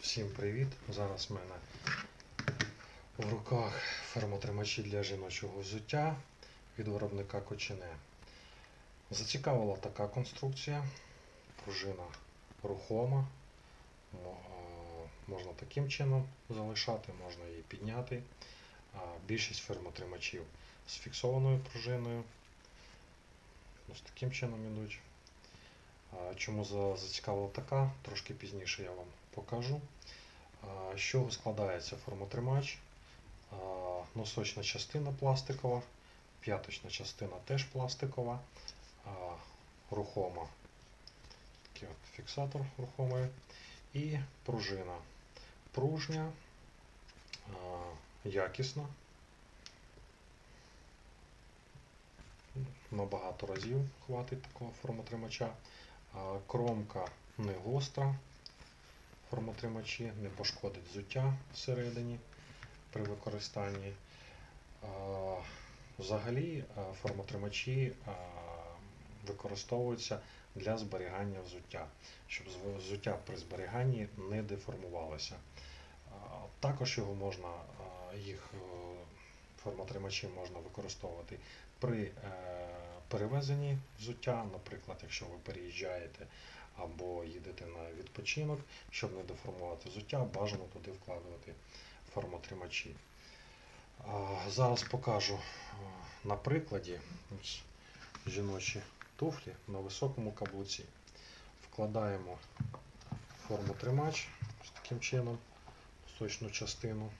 Всім привіт! Зараз в мене в руках фермотримачі для жіночого взуття від виробника Кочине. Зацікавила така конструкція. Пружина рухома. Можна таким чином залишати, можна її підняти. Більшість фермотримачів з фіксованою пружиною. Ось таким чином ідуть. Чому зацікавила така, трошки пізніше я вам покажу. З чого складається формотримач? Носочна частина пластикова, п'яточна частина теж пластикова, рухома. Такий от фіксатор рухомий. І пружина. Пружня, якісна. На багато разів хватить такого формотримача. Кромка не гостра. Формотримачі не пошкодить взуття всередині при використанні. Взагалі формотримачі використовуються для зберігання взуття, щоб взуття при зберіганні не деформувалося. Також його можна, їх е, формотримачі можна використовувати при е, перевезенні взуття, наприклад, якщо ви переїжджаєте або їдете на відпочинок, щоб не деформувати взуття, бажано туди вкладувати формотримачі. Зараз покажу на прикладі ось жіночі туфлі на високому каблуці. Вкладаємо формотримач ось таким чином, сочну частину.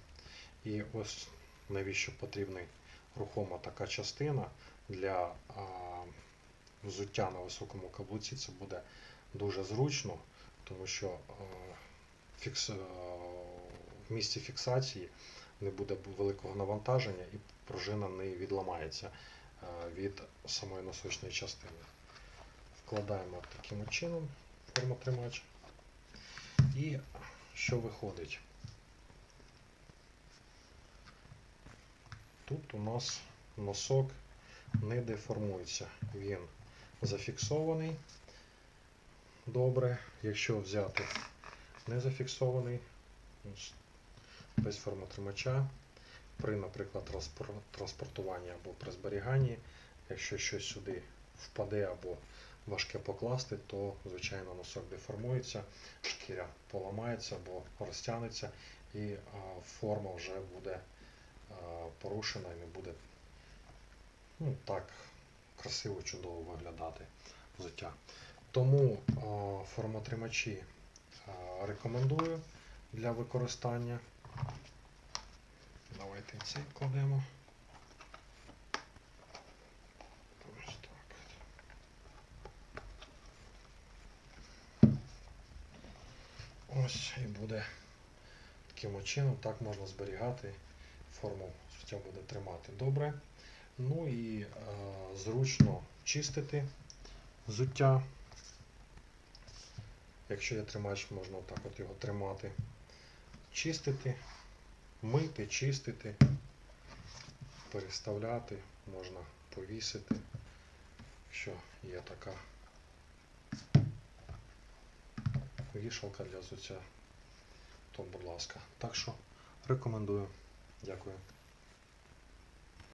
І ось навіщо потрібна рухома така частина для взуття на високому каблуці. Це буде дуже зручно, тому що фікс, в місці фіксації не буде великого навантаження і пружина не відламається від самої носочної частини. Вкладаємо таким чином формотримач. І що виходить? Тут у нас носок не деформується. Він зафіксований добре. Якщо взяти не зафіксований, без формотримача, при, наприклад, транспортуванні або при зберіганні, якщо щось сюди впаде або важке покласти, то, звичайно, носок деформується, шкіря поламається або розтягнеться, і форма вже буде порушена і не буде ну, так красиво, чудово виглядати взуття. Тому а, формотримачі а, рекомендую для використання. Давайте цей кладемо. Ось і буде таким чином, так можна зберігати. Форму взуття буде тримати добре. Ну і е, зручно чистити взуття. Якщо є тримач, можна так от його тримати. Чистити, мити, чистити, переставляти, можна повісити, якщо є така вішалка для взуття, то будь ласка. Так що рекомендую. Ďakujem.